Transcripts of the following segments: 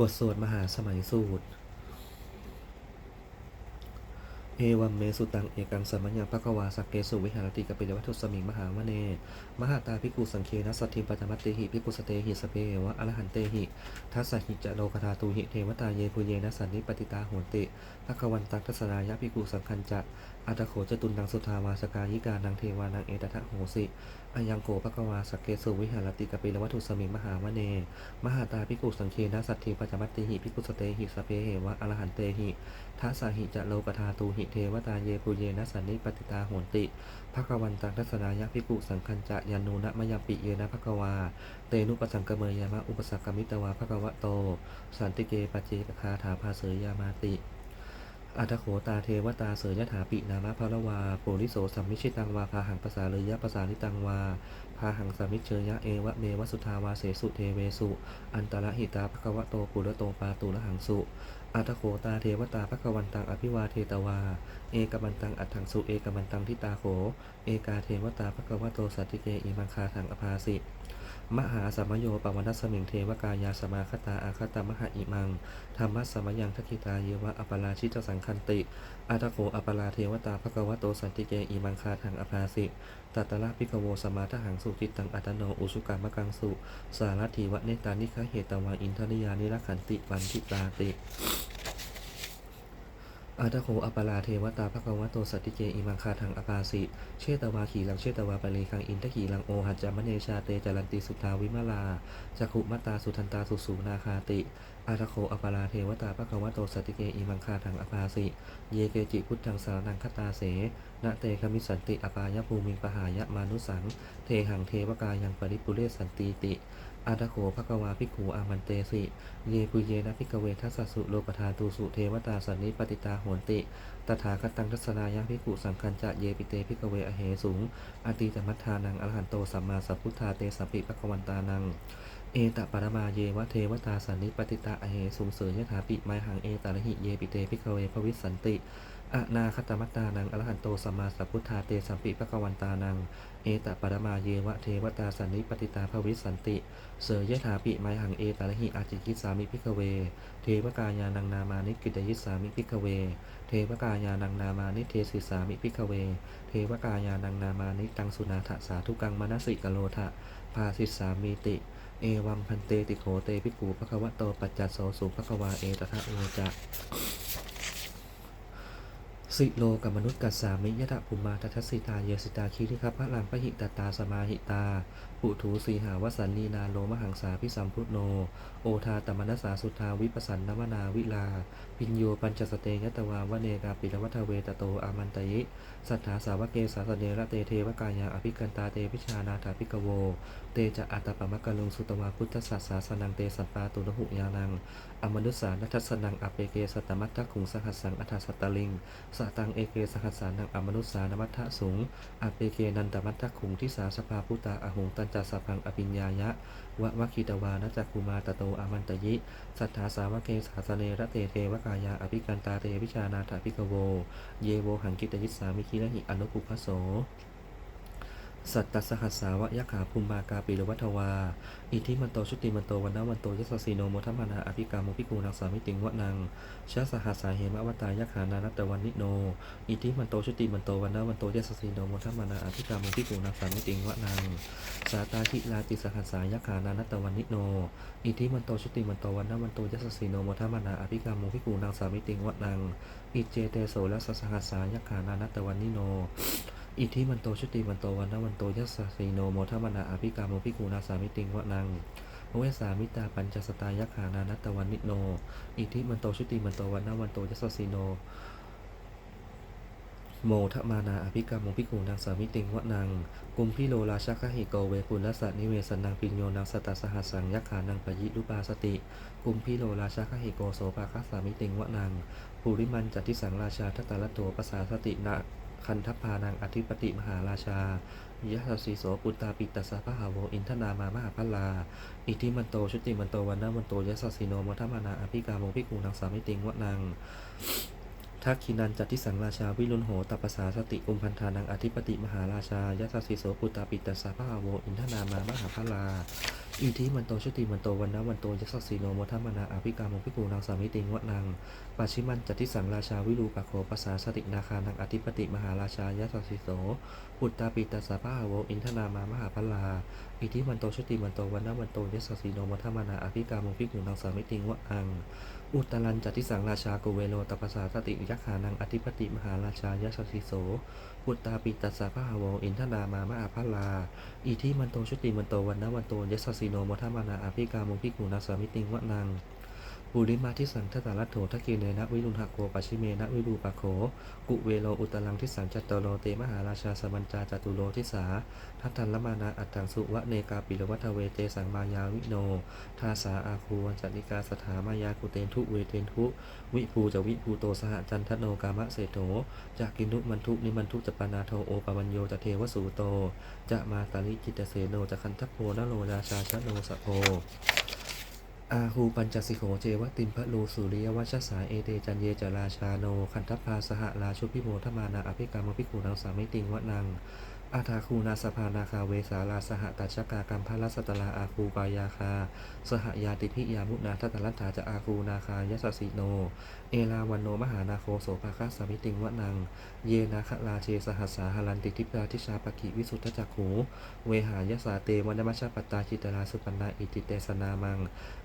บทสวดมหาสมัยสูตร เอวัมเมสุตังเอกังสัมมัญญังภควาสักเกสุวิหารติกปิลวัตุสมิงมหาวเน มหาตาภิกุสังเคนะสัตถิปัจมัตเตหิภิกุสเตหิสเปวะอรหันเตหิทัสสหิจะโลกธาตูหิเทวตาเยปุเยนะสันนิปติตาโหนติภควันตังทัสสรายะภิกุสังคัญจะอัตโขจตุนดังสุทาวาสกายิกานังเทวานังเอตทะโหสิอายังโกภควาสักเกสุวิหารติกปิลวัตุสมิงมหาวเน มหาตาภิกุสังเคนะสัตถิปัจมัตเตหิภิกุสเตหิสเปวะอรหันเตหิทัสสหิจะโลกธาตูหิเทวตาเยปุเยนะสันนิปติตาโหนติภควันตังทัสสรายะภิกุสังคัญจะยานูนะมยมปิเยนะภควา เตนุปสังกเมยามะอุปสักกมิตวาภควะโต สันติเกปเจกคาถาภาเสยยามาติอัตโขตาเทวตาเสยยถาปินามะภระวาปุริโสสัมมิชิตังวาพาหังภาษาเลยยะภาษานิตังวาพาหังสามิชเชยะเอวะเมวะสุทาวาเสสุเทเวสุ อันตระหิตาภควะโตปุระโตปาตุระหังสุ อัตโขตาเทวตาพระกวันตังอภิวาเทตวา เอกบันตังอัตถังสุเอกบันตังทิตาโข เอกาเทวตาพระกวโตสัตติเกอิมังคาถังอภาสิ มหาสมโยปวันัสสมิงเทวกายาสมาคตาอาคตามหาอิมังธรรมะสมยังทักขิตาเยวะอปราชิตสังคันติอาตโขอปราเทวตาภควโตสันติเกอิมังคาถังอภาสิตัตระพิกโวสมาทหังสุจิตตังอัตโนอุสุกามกังสุ สารัตถีวะเนตานิคเหตวาอินทริยานิรักขันติวันทิตาติ อาตโขอปราเทวตาภควะโตสัตติเกอิมังคาถังอภาสิ เชตวาขีลังเชตวาปเลคังอินทขีลังโอหัจจามเนชาเตจารันติสุทาวิมาลาจักขุมตตาสุทันตาสุสูนาคาติ อาตโขอปราเทวตาภควะโตสัตติเกอิมังคาถังอภาสิ เยเกจิพุทธังสารนังคตาเสนะเตคมิสันติอปายภูมิงปหายะมานุสัง เทหังเทวกายังปริปุเรสันติติ อาตโขภควาภิกขุอามันเตสิ เยปุเยนะภิกเวทัสสุโลกธาตูสุเทวตาสันนิปติตาโหนติ ตถาคตังทัศนายะภิกขุสังคัญจะเยปิเตภิกเวอเหสุงอติตมัทธานังอรหันโตสัมมาสัพพุทธาเตสัมปิภควันตานัง เอตปรมาเยวะเทวตาสันนิปติตาอเหสุงเสยยถาปิไมหังเอตาลหิเยปิเตภิกเวภวิสันติ อนาคตมัตตานังอรหันโตสัมมาสัพพุทธาเตสัมปิภควันตานัง เอตปรมาเยวะเทวตาสันนิปติตาภวิสันติ เสยยถาปิไมหังเอตาลหิอาจิกิสามิพิกเว เทวกายานังนามานิกิตยิสามิพิกเว เทวกายานังนามานิเทศิสามิพิกเว เทวกายานังนามานิตังสุนาถสาธุกังมนสิกโลทะภาสิสามีติ เอวัมพันเตติโขเตภิกขุภควะโตปัจจัสโสสุภควาเอตทะโอจะ สิโลกับมนุษย์กัสสามิยะตะภูมาทัทสิตาเยสิตาคีริคพระลังพหิตตาสมาหิตา ปุถูสีหาวสันนีนาโลมหังสาพิสัมพุทโน โอทาตมนัสสาสุทาวิปสันนมนาวิลา พิญโยปัญจสเตยตวาวเนกาปิลวัฏเวตโตอามันตยิสัทธาสาวเกสาสเนระเตเทวกายาอภิกันตาเตพิชานาถาภิกโว เตจะอัตตปมะกะลุงสุตวาพุทธศาสสาสนังเตสัปปาตุระหุยานังอมนุสสานัทสนังอเปเกสตมัตถคุงสหัสสังอัฏฐสัตตลิงสตังเอเกสหัสสานังอมนุสสานมัฏสูงอเปเกนันตมัตถคุงทิสาสภาพุตาอหุงตันจัสสะพังอภิญญายะวะวะคิตวานจักคุมาตโตอามันตยิ สัทธาสาวเกสาสเนระเตเทวกายาอภิกันตาเตวิชานาถาภิกโว เยโวหังกิตยิสสามิคิระหิอนุปุพพโส สัตตสหัสสาวะยะขาภูมมากาปิรวัฏวา อิทิมันโตชุติมันโตวันนาวันโตยสสสีโนโมทัมมานาอภิกามุพิกูนังสามิติงวะนังชาสหัสสาเหมะวตายะขานานัตตวันนิโน อิทิมันโตชุติมันโตวันนาวันโตยสสสีโนโมทัมมานาอภิกามุพิกูนังสามิติงวะนัง สาตาทิลาติสหัสสายะขานานัตตวันนิโน อิทิมันโตชุติมันโตวันนาวันโตยสสสีโนโมทัมมานาอภิกามุพิกูนังสามิติงวะนัง อิเจเตโสและสสหัสสายะขานานัตตวันนิโน อิทธิมันโตชุติมันโตวันนวันโตยัสสีโนโมทัมนาอภิกาโมภิกูนาสามิติงวะนังเวสามิตาปัญจสตายักขานานัตตวันนิโน อิทธิมันโตชุติมันโตวันนวันโตยัสสีโน โมทมานาอภิกรรมโมภิกขุนางสามิติงวะนังกุมพิโลราชคหิโกเวปุลสัตนิเวสนังปิญโยนังสตตสหัสสังยักขานังปยิรุปาสติ กุมพิโลราชคหิโกโสปาคัสสามิติงวะนังปุริมันจัติสังราชาทัตตาลโตปสาสตินะ คันทพานังอธิปติมหาราชายะสสีโสปุตตาปิตตสสะพะหาโวอินทนามามหาพลา อิทิมันโตชุติมันโตวันนามันโตยะสสีโนมัทมานาอภิกาโมภิกุนางสามิติงวะนัง ทักขินันจัตติสังราชาวิรุณโหตปสาสติอุมพันธานังอธิปติมหาราชายะสสิโสปุตตาปิตตสสะพะหาโวอินทนามามหาพลาอิทิมันโตชุติมันโตวันนะวันโตยัสสีโนโมทัมมนาอภิกามงพิกูนางสามิติงวะนางปัชิมันจัติสังราชาวิรูปะโขภาษาสตินาคานังอธิปติมหาราชายัสสิโสปุตตาปิตาสาภาโวอินทนามามหาพลาอิทิมันโตชุติมันโตวันนะวันโตยัสสีโนโมทัมมนาอภิกามงพิกูนางสามิติงวะอัง อุตรันจติสังราชากุเวโลตปสาสติยักขานังอธิปติมหาราชายสสิโสพุตตาปิตัสสะพะหาวอินทนามามะอาพลา อิทิมันโตชุติมันโตวันนวันโตยสสิโนมทัมานาอาภิกามุพิกุณาสามิติงวะนัง ปุริมาทิสังทตาลัตโถทะเกเนนะวิรุณหโกปัชิเมนะวิรูปะโข กุเวโลอุตลังทิสังจัตโตโลเตมหาราชาสมัญจาจตุโลทิสาทัตทันละมานาอัตถังสุวะเนกาปิรวัฏเวเตสังมายาวิโน ทาสาอาคูวันจนิกาสถามายากุเตนทุเวเตนทุ วิภูจะวิภูโตสหจันทโนกามะเศรษโถจากกินุมันทุนิมันทุจะปนาโทโอปปัญโยจะเทวสูโต จะมาตาลิจิตเสโนจะคันทัพโพนโลราชาชโนสะโพ อาหูปัญจสิโขเจวติมพะลูสุริยวัชสาเอเตจันเยจราชาโนคันทัพพาสหราชุพิโมทมานาอภิกรรมภิกขุนังสามิติงวะนัง อาทาคูนาสภานาคาเวสาลาสหตัชกากรรมพระรัสตลาอาคูปายาคา สหยาติพิยามุนาทัตลัตถาจะอาคูนาคายัสสิโน เอลาวันโนมหานาโคโสภาคาสมิติงวะนัง เยนาคลาเชสหัสสาหลันติทิปาทิชาปกิวิสุทธจักขูเวหายสาเตวันมัชฌปตตาจิตราสุปันนาอิติเตสนามัง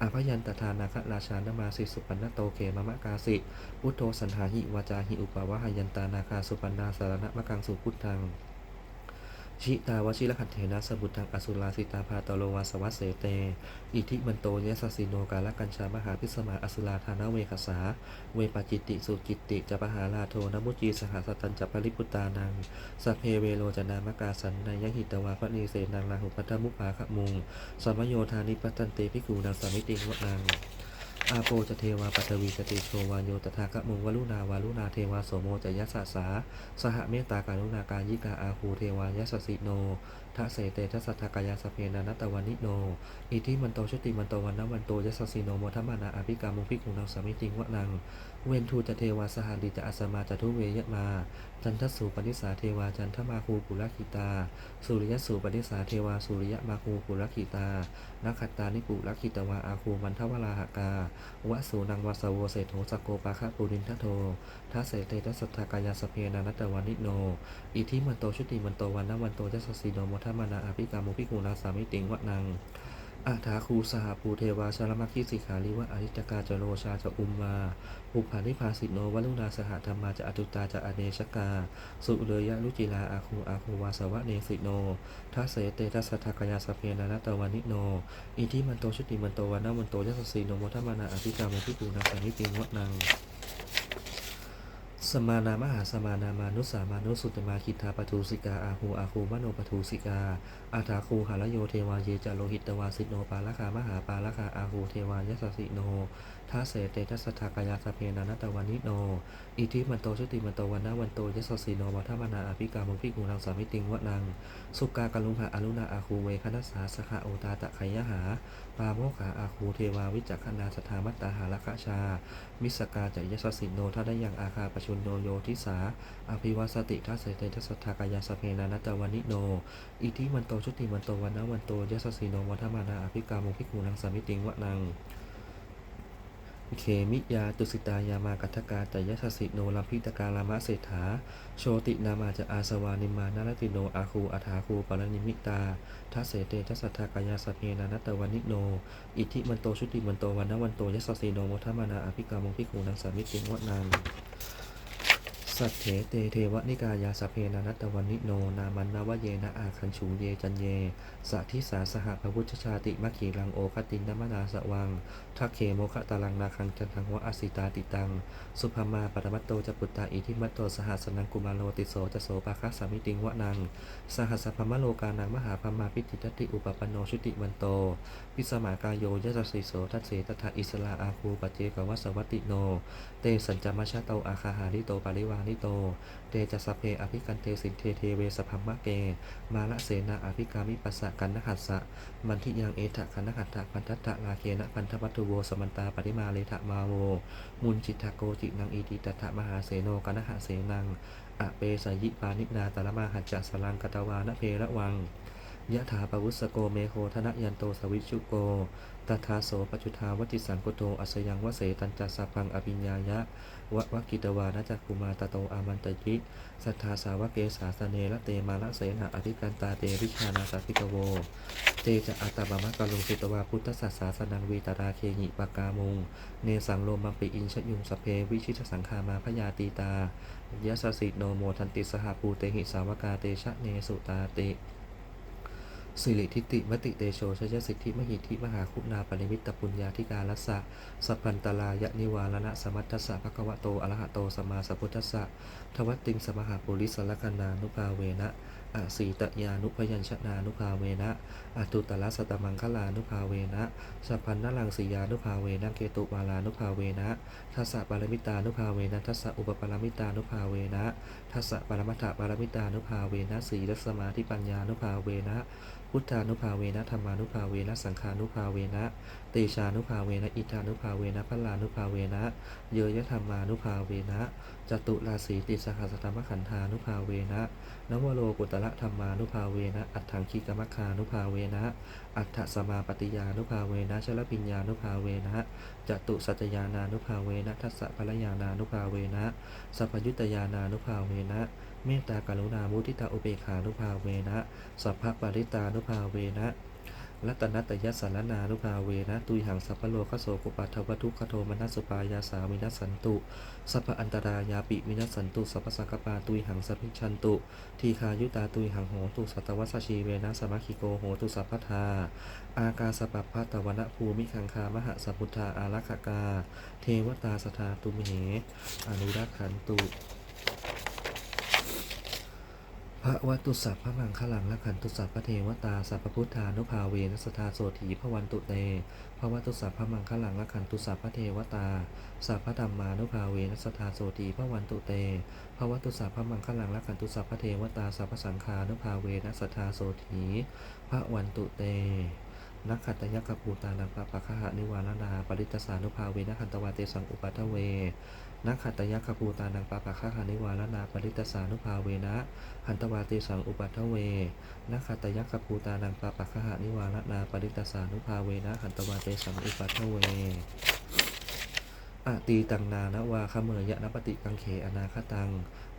อาพยันตทานาคราชานมาสิสุปันนโตเขมมะกาสิพุทโธสันหาหิวาจาหิอุปวะหยันตานาคาสุปันนาสารณมะกังสุพุทธัง ชิตาวชิรคันเทนะสบุตังอสุราสิตาภาตโลวาสวัสเสเต อิทิมันโตเยสสสิโนกาลกัญชามหาพิสมาอสุราธานาเวคสา เวปจิติสุจิติจะปหาลาโทนมุจีสหสตันจะปริปุตานังสเพเวโลจนามกาสันนายหิตวาพระนีเสนังลาหุปัตมุปาขมุงสมโยธานิปัตตันเตพิกูนังสามิติวนัง อาโปจะเทวาปัตวีสติโชวาโยตถาคมุงวลุนาวาลุนาเทวาโสโมจะยัสสาสา สหเมตตาการุณาการยิกาอาหูเทวายัสสิโน ทะเสเตทัสสะทากายาสเพนานัตตวานิโน อิทิมันโตชุติมันโตวันนวันโตยัสสสิโนโมทัมมานาอภิกามุภิกุนังสามิติงวะนัง เวนทูจะเทวาสหาดิจะอัสมาจะทุเวยะมา จันทสูปนิสาเทวาจันทมาคูปุรคิตา สุริยสูปนิสาเทวาสุริยมาคูปุรคิตา นักขัตตานิปุรคิตวาอาคูมันทวราหกาวะสูนังวาสโวเศโธสกโกปาคะปุรินทโททัสเสเตทัสสทากายาสเพนานัตตวานิโน อิทิมันโตชุติมันโตวันนวันโตยัสสสีโนโมทัมมานาอภิกามุภิกุณาสามิติงวะนังอาถาคูสหภูเทวาชารมัคคิสิขาลิวะอริจกาจโรชาจะอุมมาอุปานิพาสิโนวัลุนาสหธรรมาจะอตุตาจะอเนชกา สุเลยะลุจิลาอาคูอาคูวาสวะเนสิโนทัสเสเตทัสทากยาสเพนานตวานิโน อิทิมันโตชุติมันโตวันนวันโตยัสสีโนมทัมมานาอภิกามุภิกุณาสามิติงวะนัง สมานามหาสมานามานุสามานุสุตมาคิทาปทูสิกาอาหูอาคูมโนปทูสิกา อาถาคูหารโยเทวาเยจโลหิตตวาสิโนปาลคามหาปาลคาอาหูเทวายสสสิโนทัสเสเตทัสสทากายาสเพนานัตตวานิโน อิทิมันโตชุติมันโตวันนาวันโตยัสสิโนวัฏมานาอภิกามุภิกุนังสามิติงวะนัง สุกากาลุงหะอรุณาอาคูเวคนัสสาสขะโอตาตะไขยหา ปาโมขาอาคูเทวาวิจักขณาสถามัตตาหาลคะชา มิสกาจยัสสิโนทัได้ยังอาคาปชุนโนโยทิสา อภิวัสติทัสเสเตทัสสทากายาสเพนานัตตวานิโน อิทิมันโตชุติมันโตวันนาวันโตยัสสสิโนวัฏมานาอภิกามุภิกุนังสามิติงวะนังเขมิยาตุสิตายามากัทกาแต่ยสสิโนลัมพิตการามะเศรษฐา โชตินามาจะอาสวานิมานารติโนอาคูอาถาคูปรนิมิตาทัสเสเตทัสทากายาสเพนานัตตวานิโน อิทิมันโตชุติมันโตวันนวันโตยัสสสิโนโมทัมมานาอภิกามุภิกุนังสามิติงวะนัง สัตเถเตเทวนิกายาสเพนานัตวันนิโน นามันนวเยนะอาคันชูเยจันเยสัทิสาสหพพุทธชาติมัคคีรังโอคตินนมนาสวังทักเขโมคะตาลังนาคังจันทังวะอสิตาติตัง สุภมาปรมัตโตจะปุตตาอิทิมัตโตสหัสนังกุมารโลติโสจะโสปาคัสสามิติงวะนัง สหัสสพมโลกานังมหาพมาปิติตติอุปปนโนชุติวันโต พิสมากายโยยะสสิโสทัสเสตถาอิสลาอาคูปเจกวัสวัตติโน เตสัญจมัชชะโตอาคาหาริโตปาริวานิโต เตจะสเพอภิกันเตสินเทเทเวสพัมมะเก มาละเสนาอภิกามิปัสสะกันนหัสสะ มันทิยังเอทะคันนหัตถะพันทัตตะลาเคนะพันธวัตุโวสมันตาปริมาเลทะมาโว มุนจิตทโกจินังอีติตถะมหาเสโนกันนหะเสนังอเปสยิปานินาตาลมาหัจจะสลังกตวานเพระวังยะถาปวุสโกเมโคธนยันโตสวิชุโก ตถาโสปจุทาวติสังกุโตอัสยังวเสตัญจัสพังอภิญญายะวะวะกิตวานะจักกุมาตโตอามันตยิสัทธาสาวเกสาสเนละเตมาละเสนาอธิกันตาเตวิชานาสาพิกโว เตจะอัตบามะกะลุงสิตวาพุทธศาสาสนังวีตราเคหิปากามุง เนสังโลมังปิอินชยุงสเพวิชิตสังคามาพยาตีตายะสสิโนโมทันติสหปูเตหิสาวกาเตชะเนสุตาติ สิริทิติมติเตโชชยสิทธิมหิทธิมหาคุณาปริมิตตปุญญาธิการัสสะสัพพันตลายะนิวารณะสมัตตสสะภะคะวะโตอะระหะโตสมาสัพพุทธัสสะทวัตติงสมหาปุริสลกนานุภาเวนะอสีตยานุพยัญชนานุภาเวนะอะตุตละสตมังคลานุภาเวนะสัพพันนลังสียานุภาเวนะเกตุวาลานุภาเวนะทัสสะปารมิตานุภาเวนะทัสสะอุปปารมิตานุภาเวนะทัสสะปรมัตถปารมิตานุภาเวนะสีลสมาธิปัญญานุภาเวนะ พุทธานุภาเวนะธรรมานุภาเวนะสังฆานุภาเวนะเตชานุภาเวนะอิทานุภาเวนะพลานุภาเวนะเยยธรรมานุภาเวนะจตุราสีติสหัสธรรมขันธานุภาเวนะนวโลกุตระธรรมานุภาเวนะอัฏฐังคีกมัคคานุภาเวนะอัฏฐสมาปฏิยานุภาเวนะชลปิญญานุภาเวนะจตุสัจจยานานุภาเวนะทัสสะภรยานานุภาเวนะสัพยุตยานานุภาเวนะ เมตตากรุณามุทิตาอุเบกขานุภาเวนะ สัพพปาริตานุภาเวนะรัตนัตยสารนานุภาเวนะตุยหังสัพพโลกโสกุปัทวัตุขโทมนัสสุปายาสามินัสสันตุ สัพพอันตรายาปิมินัสสันตุสัพพสังกปาตุยหังสัพพิชันตุ ทีคายุตาตุยหังโหตุสัตวัสชีเวนะสมาคิโกโหตุสัพพทา อากาสปัปพะตวนะภูมิขังคามหะสัพุทธาอารักขกา เทวตาสทาตุมเห อนุรักขันตุ พระวัตุสัพพะมังคลังละขันตุสัพพะเทวตาสัพพพุทธานุภาเวนัสทาโสถีพระวันตุเตพระวัตุสัพพะมังคลังละขันตุสัพพะเทวตาสัพพะธรรมานุภาเวนัสทาโสถีพระวันตุเตพระวัตุสัพพะมังคลังละขันตุสัพพะเทวตาสัพพะสังฆานุภาเวนัสทาโสถีพระวันตุเตนักขัตยักขภูตานังปะปะคหะนิวารณาปริตสานุภาเวนะขันตวาเตสังอุปัทเว นักขัตยักขภูตานังปะปะคะหะนิวารณาปริตตสานุภาเวนะหันตวาติสังอุปัทเวนักขัตยักขภูตานังปะปะคาหานิวารณาปริตตสานุภาเวนะหันตวาติสังอุปัทเว อตีตังนานะวาคเมยะนปฏิกังเขอนาคตัง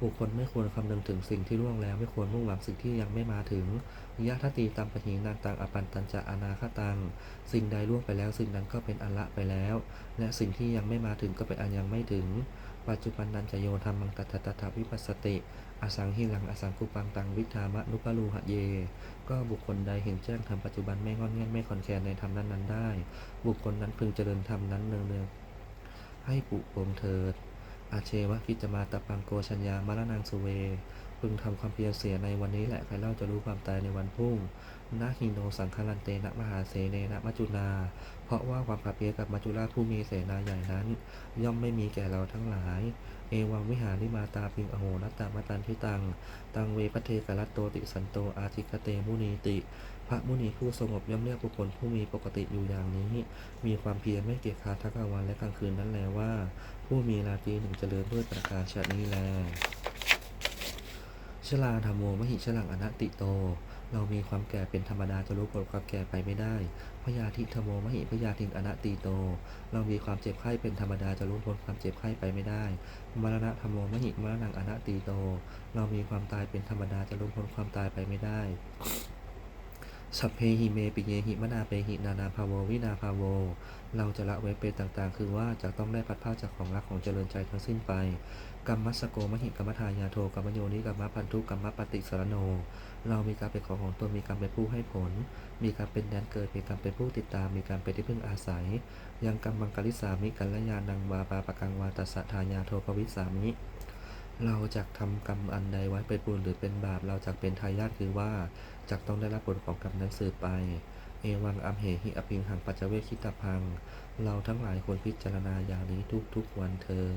บุคคลไม่ควรคำนึงถึงสิ่งที่ล่วงแล้วไม่ควรมุ่งหวังสิ่งที่ยังไม่มาถึงยะทตีตัมปะหีนานตังอปันตันจะอนาคตัง สิ่งใดล่วงไปแล้วสิ่งนั้นก็เป็นอันละไปแล้ว และสิ่งที่ยังไม่มาถึงก็เป็นอันยังไม่ถึง ปัจจุบันนันจะโยธรรมังตัตตถาวิปัสสติ อสังหิลังอสังคุปังตังวิธามะนุปะลูหะเย ก็บุคคลใดเห็นแจ้งธรรมปัจจุบันไม่งอนแง่นไม่คอนแคลนในธรรมนั้นๆได้ บุคคลนั้นพึงเจริญธรรมนั้นเนืองๆ ให้ปุโปมเถิด อาเชวะกิจมาตะปังโกชัญญามรณังสุเว พึงทำความเพียรเสียในวันนี้แหละใครเล่าจะรู้ความตายในวันพรุ่งนาฮิโนสังคารันเตนะมหาเสเนนะมัจจุนา ราะว่าความขับเพียกับมัจจุราชผู้มีเสนาใหญ่นั้น ย่อมไม่มีแก่เราทั้งหลาย เอวังวิหาริมาตาปิงอโหนัตตามตันทิตัง ตังเวปเทกรัตโตติสันโตอาทิคเตมุนีติ พระมุนีผู้สงบย่อมเรียกบุคคลผู้มีปกติอยู่อย่างนี้ มีความเพียรไม่เกียจคร้านทั้งกลางวันและกลางคืนนั้นแลว่า ผู้มีราตรีหนึ่งเจริญด้วยประกาศนี้แลชลาธรรมโมมหิชลังอนัตติโต เรามีความแก่เป็นธรรมดาจะรู้ผลความแก่ไปไม่ได้พยาธิธรรมโมมหิพยาธิงอนัตติโต เรามีความเจ็บไข้เป็นธรรมดาจะรู้พ้นความเจ็บไข้ไปไม่ได้ มรณะธรรมโมมหิมรณังอนัตติโต เรามีความตายเป็นธรรมดาจะรู้พ้นความตายไปไม่ได้สัพเพหิเมปิเยหิมนาเปหินานาภาโววินาภาโว เราจะละเว้นเป็นต่างๆ คือว่าจะต้องได้พัดพราจากของรักของเจริญใจทั้งสิ้นไป กรรมัสสโกมหิกรรมทายาโทกรรมโยนิกรรมพันธุกรรมปฏิสรโน เรามีการเป็นของของตนมีการเป็นผู้ให้ผล มีการเป็นแดนเกิด มีการเป็นผู้ติดตาม มีการเป็นที่พึ่งอาศัย ยังกรรมังกลิสามิกัลยานังวาปาปะกังวาตัสสะทายาโทปวิสามิ เราจะทำกรรมอันใดไว้เป็นบุญหรือเป็นบาป เราจะเป็นทายาทคือว่าจะต้องได้รับผลของกรรมนั้นสืบไป เอวังอัมเหหิอภิงหังปัจจเวคิตาพัง เราทั้งหลายควรพิจารณาอย่างนี้ทุกๆวันเธอ